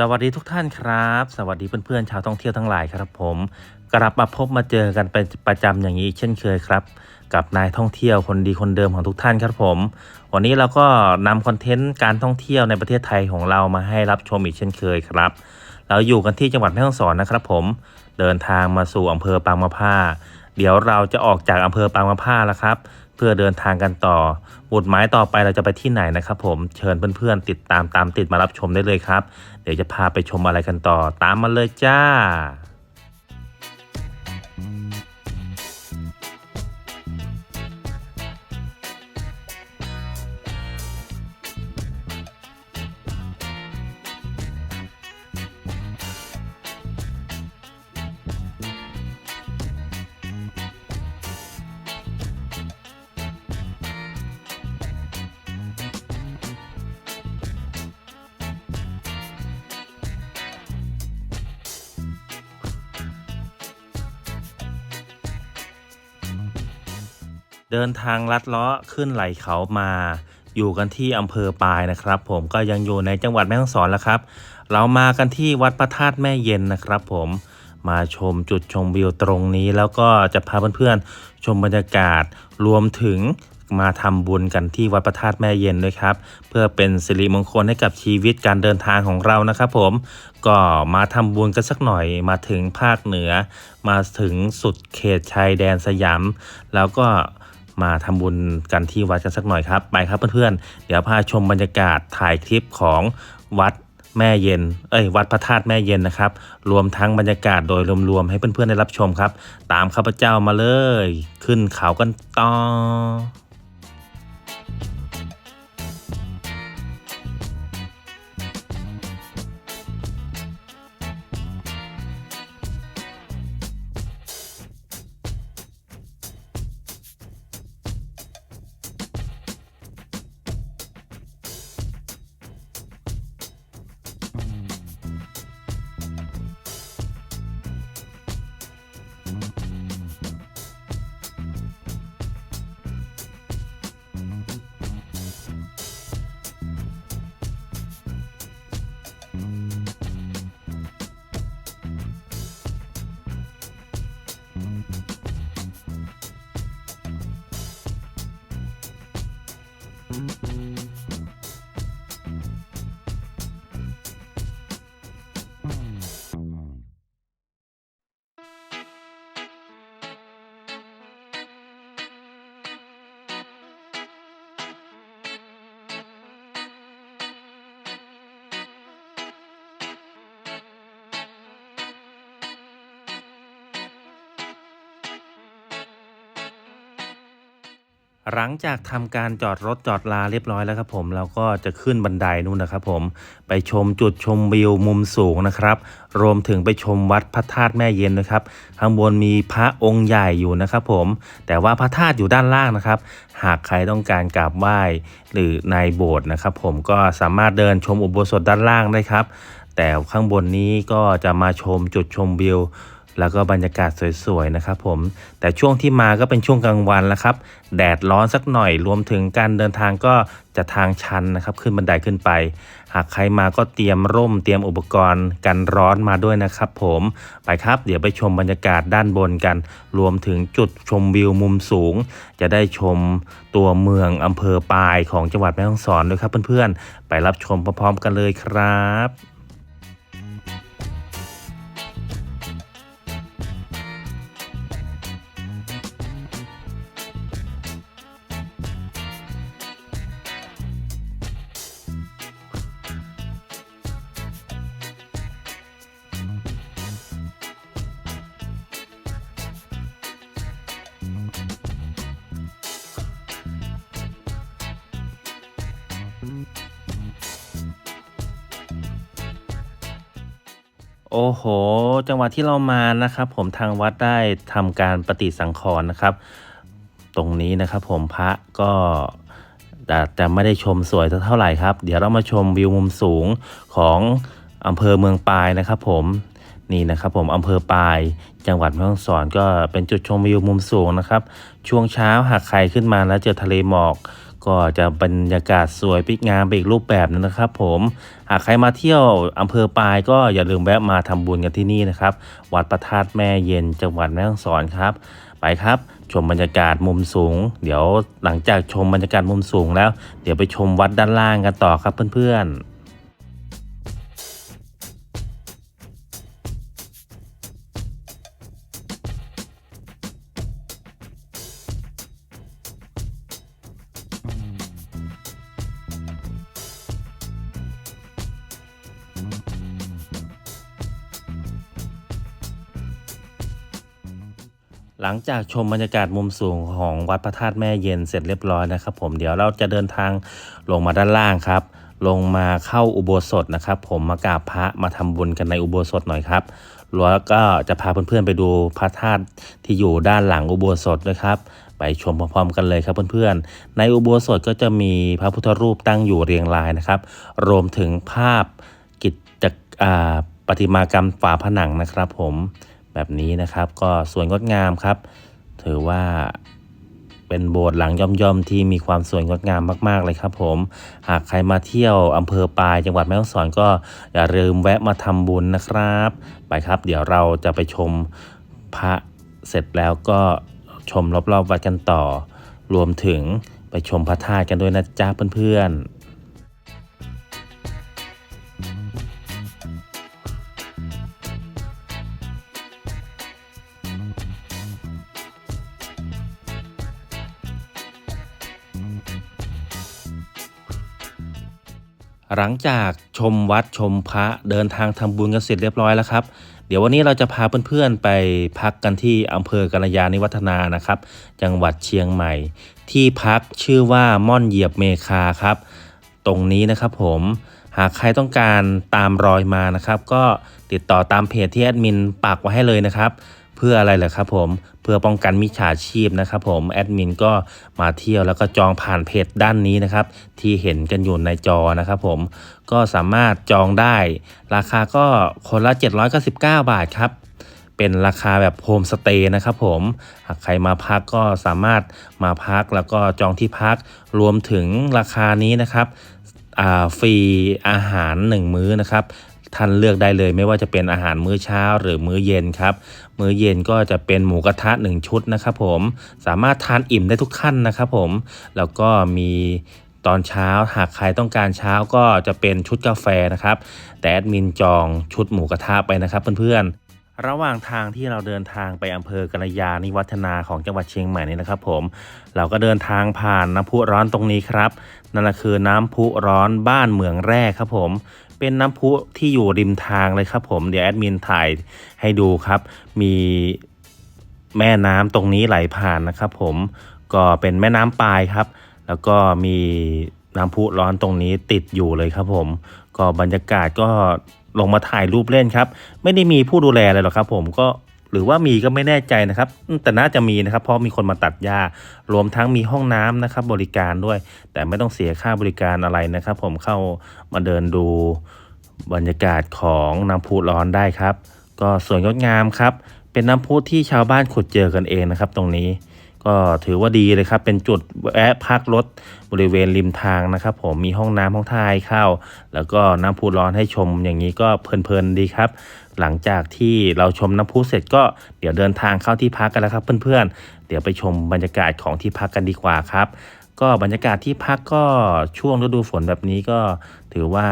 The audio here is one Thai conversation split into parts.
สวัสดีทุกท่านครับ สวัสดีเพื่อนๆชาวท่องเที่ยวทั้งหลายครับผม กลับมาพบมาเจอกันเป็นประจำอย่างนี้อีกเช่นเคยครับ กับนายท่องเที่ยวคนดีคนเดิมของทุกท่านครับผม วันนี้เราก็นำคอนเทนต์การท่องเที่ยวในประเทศไทยของเรามาให้รับชมอีกเช่นเคยครับ เราอยู่กันที่จังหวัดแม่ฮ่องสอนนะครับผมเดินทางมาสู่อำเภอปางมะผ้า เดี๋ยวเราจะออกจากอำเภอปางมะผ้าแล้วครับ เพื่อเดินทางกันต่อหมุดหมายต่อไปเราจะไปที่ไหนนะครับผมเชิญเพื่อนๆติดตามตามติดมารับชมได้เลยครับ เดี๋ยวจะพาไปชมอะไรกันต่อ ตามมาเลยจ้า เดินทางลัดเลาะขึ้นไหลเขามา อยู่กันที่อำเภอปายนะครับ ผมก็ยังอยู่ในจังหวัดแม่ฮ่องสอนแล้วครับ เรามากันที่วัดพระธาตุแม่เย็นนะครับ ผมมาชมจุดชมวิวตรงนี้ แล้วก็จะพาเพื่อนๆชมบรรยากาศรวมถึงมาทำบุญกันที่วัดพระธาตุแม่เย็นด้วยครับ เพื่อเป็นสิริมงคลให้กับชีวิตการเดินทางของเรานะครับผมก็มาทำบุญกันสักหน่อยมาถึงภาคเหนือ มาถึงสุดเขตชายแดนสยาม แล้วก็ มาทำบุญกันที่วัดกันสักหน่อยครับ ไปครับเพื่อนๆ เดี๋ยวพาชมบรรยากาศถ่ายคลิปของวัดแม่เย็น เอ้ย วัดพระธาตุแม่เย็นนะครับ รวมทั้งบรรยากาศโดยรวมๆ ให้เพื่อนๆ ได้รับชมครับ ตามข้าพเจ้ามาเลย ขึ้นเขากันต่อ หลังจากทำการจอดรถจอดลาเรียบร้อยแล้วครับผมเราก็จะขึ้นบันไดนู่นนะครับผมไปชมจุดชมวิวมุมสูงนะครับ รวมถึงไปชมวัดพระธาตุแม่เย็นนะครับ ข้างบนมีพระองค์ใหญ่อยู่นะครับผมแต่ว่าพระธาตุอยู่ด้านล่างนะครับ หากใครต้องการกราบไหว้หรือในโบสถ์นะครับ ผมก็สามารถเดินชมอุโบสถด้านล่างได้ครับ แต่ข้างบนนี้ก็จะมาชมจุดชมวิว แล้วก็บรรยากาศสวยๆนะครับผมแต่ช่วงที่มาก็เป็นช่วงกลางวันแล้วครับ แดดร้อนสักหน่อยรวมถึงการเดินทางก็จะทางชันนะครับขึ้นบันไดขึ้นไป หากใครมาก็เตรียมร่มเตรียมอุปกรณ์กันร้อนมาด้วยนะครับผมไปครับเดี๋ยวไปชมบรรยากาศด้านบนกัน รวมถึงจุดชมวิวมุมสูง จะได้ชมตัวเมืองอำเภอปายของจังหวัดแม่ฮ่องสอนด้วยครับเพื่อนๆ ไปรับชมพร้อมๆกันเลยครับ โอ้โห จังหวัดที่เรามานะครับ ผมทางวัดได้ทำการปฏิสังขรณ์นะครับ ตรงนี้นะครับ ผมพระก็แต่แต่ไม่ได้ชมสวยเท่าไหร่ครับ เดี๋ยวเรามาชมวิวมุมสูงของอำเภอเมืองปายนะครับผมนี่นะครับผมอำเภอปาย จังหวัดแม่ฮ่องสอนก็เป็นจุดชมวิวมุมสูงนะครับ ช่วงเช้าหากใครขึ้นมาแล้วเจอทะเลหมอก ก็จะบรรยากาศสวยปิกงามไปอีกรูปแบบนึงนะครับผมหากใครมาเที่ยวอำเภอปายก็อย่าลืมแวะมาทำบุญกันที่นี่นะครับ วัดประธาตแม่เย็นจังหวัดแม่ฮ่องสอนครับ ไปครับชมบรรยากาศมุมสูง เดี๋ยวหลังจากชมบรรยากาศมุมสูงแล้ว เดี๋ยวไปชมวัดด้านล่างกันต่อครับเพื่อนๆ จากชมบรรยากาศมุมสูงของวัดพระธาตุแม่เย็นเสร็จเรียบร้อยนะครับ ผมเดี๋ยวเราจะเดินทางลงมาด้านล่างครับ ลงมาเข้าอุโบสถนะครับ ผมมากราบพระมาทำบุญกันในอุโบสถหน่อยครับแล้วก็จะพาเพื่อนๆไปดูพระธาตุที่อยู่ด้านหลังอุโบสถด้วยครับไปชมพร้อมๆกันเลยครับเพื่อนๆ ในอุโบสถก็จะมีพระพุทธรูปตั้งอยู่เรียงรายนะครับ รวมถึงภาพกิจอ่าประติมากรรมฝาผนังนะครับผม แบบนี้นะครับ ก็สวยงดงามครับ ถือว่าเป็นโบสถ์หลังย่อมๆที่มีความสวยงดงามมากๆเลยครับผม หากใครมาเที่ยวอำเภอปายจังหวัดแม่ฮ่องสอนก็อย่าลืมแวะมาทำบุญนะครับ ไปครับ เดี๋ยวเราจะไปชมพระเสร็จแล้วก็ชมรอบๆวัดกันต่อ รวมถึงไปชมพระธาตุกันด้วยนะจ๊ะเพื่อนๆ หลังจากชมวัดชมพระเดินทางทำบุญกันเสร็จเรียบร้อยแล้วครับ เดี๋ยววันนี้เราจะพาเพื่อนๆไปพักกันที่อำเภอกัลยาณิวัฒนานะครับ จังหวัดเชียงใหม่ ที่พักชื่อว่าม่อนเหยียบเมคาครับ ตรงนี้นะครับผมหากใครต้องการตามรอยมานะครับ ก็ติดต่อตามเพจที่แอดมินปักไว้ให้เลยนะครับ เพื่ออะไรเหรอครับผมเพื่อป้องกันมิจฉาชีพนะครับผมแอดมินก็มาเที่ยวแล้วก็จองผ่านเพจด้านนี้นะครับ ที่เห็นกันอยู่ในจอนะครับผมก็สามารถจองได้ ราคาก็คนละ 799 บาทครับเป็นราคาแบบโฮมสเตย์นะครับผมหากใครมาพักก็สามารถมาพักแล้วก็จองที่พักรวมถึงราคานี้นะครับฟรีอาหาร 1 มื้อนะครับ ท่านเลือกได้เลย ไม่ว่าจะเป็นอาหารมื้อเช้าหรือมื้อเย็นครับ มื้อเย็นก็จะเป็นหมูกระทะ 1 ชุดนะครับผมสามารถทานอิ่มได้ทุกขั้นนะครับผมแล้วก็มีตอนเช้าหากใครต้องการเช้าก็จะเป็นชุดกาแฟนะครับ แต่แอดมินจองชุดหมูกระทะไปนะครับเพื่อนๆระหว่างทางที่เราเดินทางไปอำเภอกัลยาณิวัฒนาของจังหวัดเชียงใหม่นี่นะครับผม เราก็เดินทางผ่านน้ำพุร้อนตรงนี้ครับ นั่นคือน้ำพุร้อนบ้านเหมืองแร่ครับผม เป็นน้ำพุที่อยู่ริมทางเลยครับผมเดี๋ยวแอดมินถ่ายให้ดูครับ มีแม่น้ำตรงนี้ไหลผ่านนะครับผมก็เป็นแม่น้ำปลายครับ แล้วก็มีน้ำพุร้อนตรงนี้ติดอยู่เลยครับผม ก็บรรยากาศก็ลงมาถ่ายรูปเล่นครับ ไม่ได้มีผู้ดูแลอะไรหรอกครับ ผมก็หรือว่ามีก็ไม่แน่ใจนะครับ แต่น่าจะมีนะครับ เพราะมีคนมาตัดหญ้ารวมทั้งมีห้องน้ำนะครับ บริการด้วย แต่ไม่ต้องเสียค่าบริการอะไรนะครับ ผมเข้ามาเดินดู บรรยากาศของน้ำพุร้อนได้ครับ ก็สวยงดงามครับ เป็นน้ำพุที่ชาวบ้านขุดเจอกันเองนะครับ ตรงนี้ ก็ถือว่าดีเลยครับ เป็นจุดแวะพักรถบริเวณริมทางนะครับ ผมมีห้องน้ำห้องท่ายเข้า แล้วก็น้ำพุร้อนให้ชมอย่างนี้ก็เพลินๆดีครับ หลังจากที่เราชมน้ำพุเสร็จก็เดี๋ยวเดินทางเข้าที่พักกันแล้วครับ เพื่อนๆ เดี๋ยวไปชมบรรยากาศของที่พักกันดีกว่าครับก็บรรยากาศที่พักก็ช่วงฤดูฝนแบบนี้ก็ถือว่า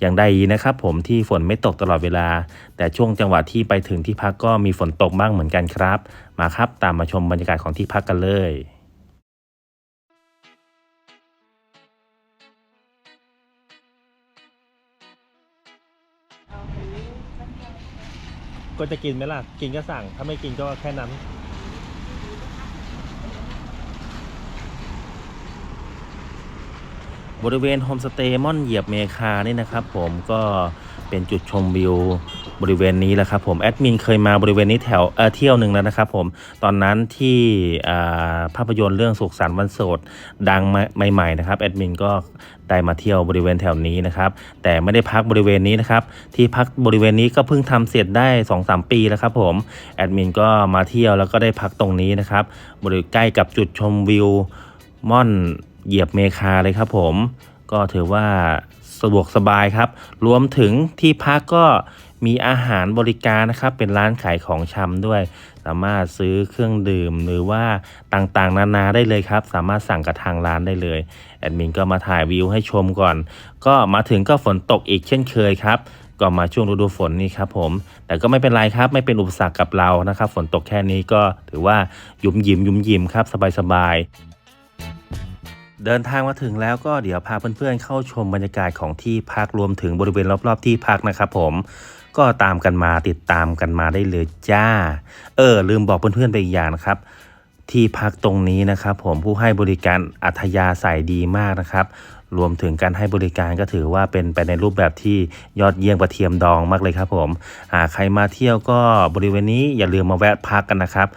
อยังได้ดีนะครับผมที่ฝนไม่ตกตลอดเวลา แต่ช่วงจังหวะที่ไปถึงที่พักก็มีฝนตกบ้างเหมือนกันครับ มาครับตามมาชมบรรยากาศของที่พักกันเลยก็จะกินไหมล่ะ กินก็สั่ง ถ้าไม่กินก็แค่นั้น บริเวณโฮมสเตย์ม่อนเหยียบเมคานี่นะครับผมก็เป็นจุดชมวิวบริเวณนี้แหละครับผมแอดมินเคยมาบริเวณนี้แถวเออเที่ยวหนึ่งแล้วนะครับผมตอนนั้นที่ภาพยนตร์เรื่องสุขสันต์วันโสดดังมาใหม่ๆนะครับแอดมินก็ได้มาเที่ยวบริเวณแถวนี้นะครับแต่ไม่ได้พักบริเวณนี้นะครับที่พักบริเวณนี้ก็เพิ่งทำเสร็จได้ 2-3 ปีแล้วครับผมแอดมินก็มาเที่ยวแล้วก็ได้พักตรงนี้นะครับบริเวณใกล้กับจุดชมวิวม่อน เหยียบเมคาเลยครับผมก็ถือว่าสะดวกสบายครับ รวมถึงที่พักก็มีอาหารบริการนะครับ เป็นร้านขายของชำด้วย สามารถซื้อเครื่องดื่มหรือว่าต่างๆ นานาได้เลยครับ สามารถสั่งกับทางร้านได้เลย แอดมินก็มาถ่ายวิวให้ชมก่อน ก็มาถึงก็ฝนตกอีกเช่นเคยครับ ก็มาช่วงฤดูฝนนี่ครับผม แต่ก็ไม่เป็นไรครับ ไม่เป็นอุปสรรคกับเรานะครับ ฝนตกแค่นี้ก็ถือว่ายุมยิมยุมยิมครับ สบายๆ เดินทางมาถึงแล้วก็เดี๋ยวพาเพื่อนๆเข้าชมบรรยากาศของที่พักรวมถึงบริเวณรอบๆที่พักนะครับผมก็ตามกันมาติดตามกันมาได้เลยจ้า เออ ลืมบอกเพื่อนๆไปอีกอย่างนะครับ ที่พักตรงนี้นะครับ ผมผู้ให้บริการอัธยาศัยดีมากนะครับ รวมถึงการให้บริการก็ถือว่าเป็นไปในรูปแบบที่ยอดเยี่ยมประเทียมดองมากเลยครับผมหากใครมาเที่ยวก็บริเวณนี้อย่าลืมมาแวะพักกันนะครับ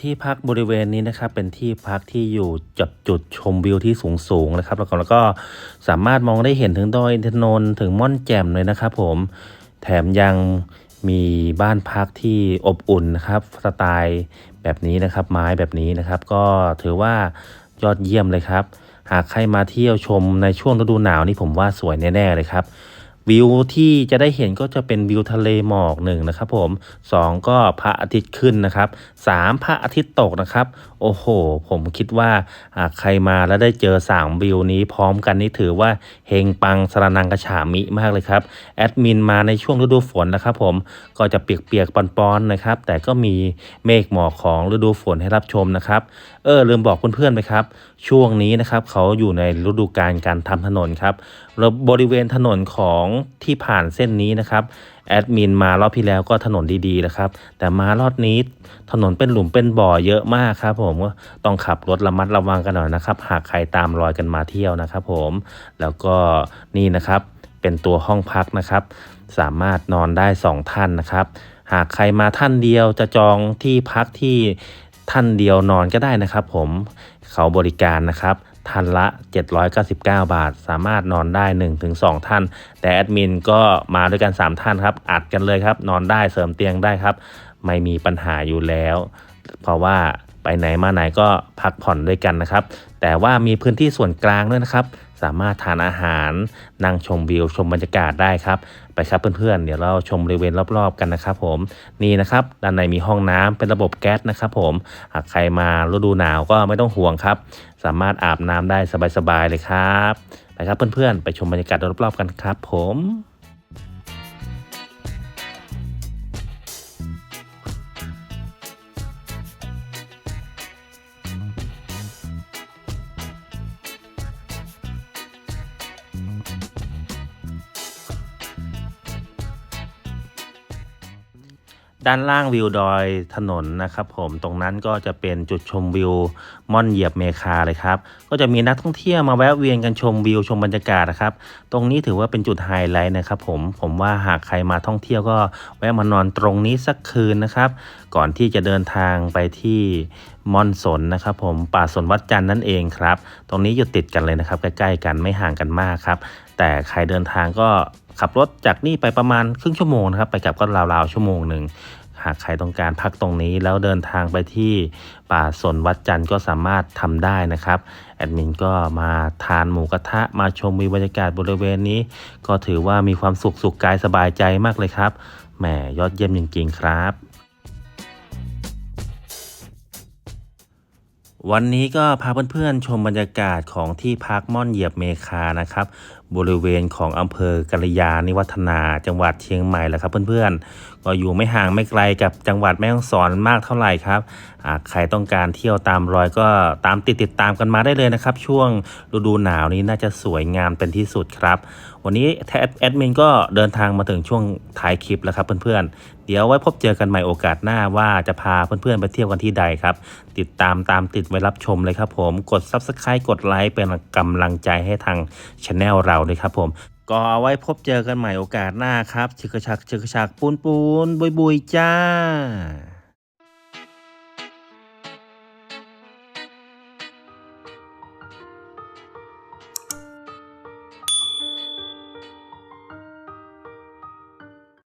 ที่พักบริเวณนี้นะครับเป็นที่พักที่อยู่จับจุดชมวิวที่สูงสูงนะครับ แล้วก็แล้วก็สามารถมองได้เห็นถึงดอยอินทนนท์ถึงม่อนแจ่มเลยนะครับผมแถมยังมีบ้านพักที่อบอุ่นนะครับสไตล์แบบนี้นะครับ ไม้แบบนี้นะครับ ก็ถือว่ายอดเยี่ยมเลยครับ หากใครมาเที่ยวชมในช่วงฤดูหนาวนี่ผมว่าสวยแน่ๆเลยครับ วิวที่จะได้เห็นก็จะเป็นวิวทะเลหมอกหนึ่งนะครับผมสองก็พระอาทิตย์ขึ้นนะครับสามพระอาทิตย์ตกนะครับ โอ้โห ผมคิดว่าใครมาแล้วได้เจอสามวิวนี้พร้อมกันนี่ถือว่าเฮงปังสรนังกระฉามิมากเลยครับแอดมินมาในช่วงฤดูฝนนะครับผมก็จะเปียกๆปอนๆนะครับ แต่ก็มีเมฆหมอกของฤดูฝนให้รับชมนะครับเออลืมบอกเพื่อนๆไปครับ ช่วงนี้นะครับเขาอยู่ในฤดูกาลการทำถนนครับแล้วบริเวณถนนของที่ผ่านเส้นนี้นะครับแอดมินมารอบที่แล้วก็ถนนดีๆนะครับ แต่มารอบนี้ถนนเป็นหลุมเป็นบ่อเยอะมากครับ ผมก็ต้องขับรถระมัดระวังกันหน่อยนะครับ หากใครตามรอยกันมาเที่ยวนะครับ ผมแล้วก็นี่นะครับเป็นตัวห้องพักนะครับ สามารถนอนได้สองท่านนะครับ หากใครมาท่านเดียวจะจองที่พักที่ ท่านเดียวนอนก็ได้นะครับผมเขาบริการนะครับท่านละ 799 บาท สามารถนอนได้ 1-2 ท่าน แต่แอดมินก็มาด้วยกัน 3 ท่านครับ อัดกันเลยครับ นอนได้เสริมเตียงได้ครับ ไม่มีปัญหาอยู่แล้ว เพราะว่าไปไหนมาไหนก็พักผ่อนด้วยกันนะครับ แต่ว่ามีพื้นที่ส่วนกลางด้วยนะครับ สามารถทานอาหารนั่งชมวิวชมบรรยากาศได้ครับ ไปครับเพื่อนๆ เดี๋ยวเราชมบริเวณรอบๆกันนะครับผมนี่นะครับด้านในมีห้องน้ำเป็นระบบแก๊สนะครับผมหากใครมาฤดูหนาวก็ไม่ต้องห่วงครับ สามารถอาบน้ำได้สบายๆเลยครับไปครับเพื่อนๆ ไปชมบรรยากาศรอบๆกันครับผม ด้านล่างวิวดอยถนนนะครับผมตรงนั้นก็จะเป็นจุดชมวิวม่อนเหยียบเมคาเลยครับ ก็จะมีนักท่องเที่ยวมาแวะเวียนกันชมวิวชมบรรยากาศนะครับ ตรงนี้ถือว่าเป็นจุดไฮไลท์นะครับผมผมว่าหากใครมาท่องเที่ยวก็แวะมานอนตรงนี้สักคืนนะครับ ก่อนที่จะเดินทางไปที่ม่อนสนนะครับผมป่าสนวัดจันทร์นั่นเองครับ ตรงนี้อยู่ติดกันเลยนะครับ ใกล้ๆกันไม่ห่างกันมากครับ แต่ใครเดินทางก็ ขับรถจากนี่ไปประมาณครึ่งชั่วโมงนะครับไปกลับก็ราวๆชั่วโมงหนึ่งหากใครต้องการพักตรงนี้แล้วเดินทางไปที่ป่าสนวัดจันทร์ก็สามารถทำได้นะครับ แอดมินก็มาทานหมูกระทะมาชมวิวบรรยากาศบริเวณนี้ ก็ถือว่ามีความสุขสุขกายสบายใจมากเลยครับแหมยอดเยี่ยมจริงๆครับวันนี้ก็พาเพื่อนๆชมบรรยากาศของที่พักม่อนเหยียบเมคานะครับ บริเวณของอำเภอกัลยาณิวัฒนาจังหวัดเชียงใหม่แหละครับเพื่อนๆ ก็อยู่ไม่ห่างไม่ไกลกับจังหวัดแม่ฮ่องสอนมากเท่าไหร่ครับใครต้องการเที่ยวตามรอยก็ตามติดติดตามกันมาได้เลยนะครับ ช่วงฤดูหนาวนี้น่าจะสวยงามเป็นที่สุดครับ วันนี้แทแอดมินก็เดินทางมาถึงช่วงท้ายคลิปแล้วครับเพื่อนๆ เดี๋ยวไว้พบเจอกันใหม่โอกาสหน้าว่าจะพาเพื่อนๆไปเที่ยวกันที่ใดครับ ติดตามตามติดไว้รับชมเลยครับผมกด Subscribe กดไลค์เป็นกำลังใจให้ทางช anel เราเลยครับผม ก็เอาไว้พบเจอกันใหม่โอกาสหน้าครับชึกชักชึกชักปูนปูนบุยบุยจ้า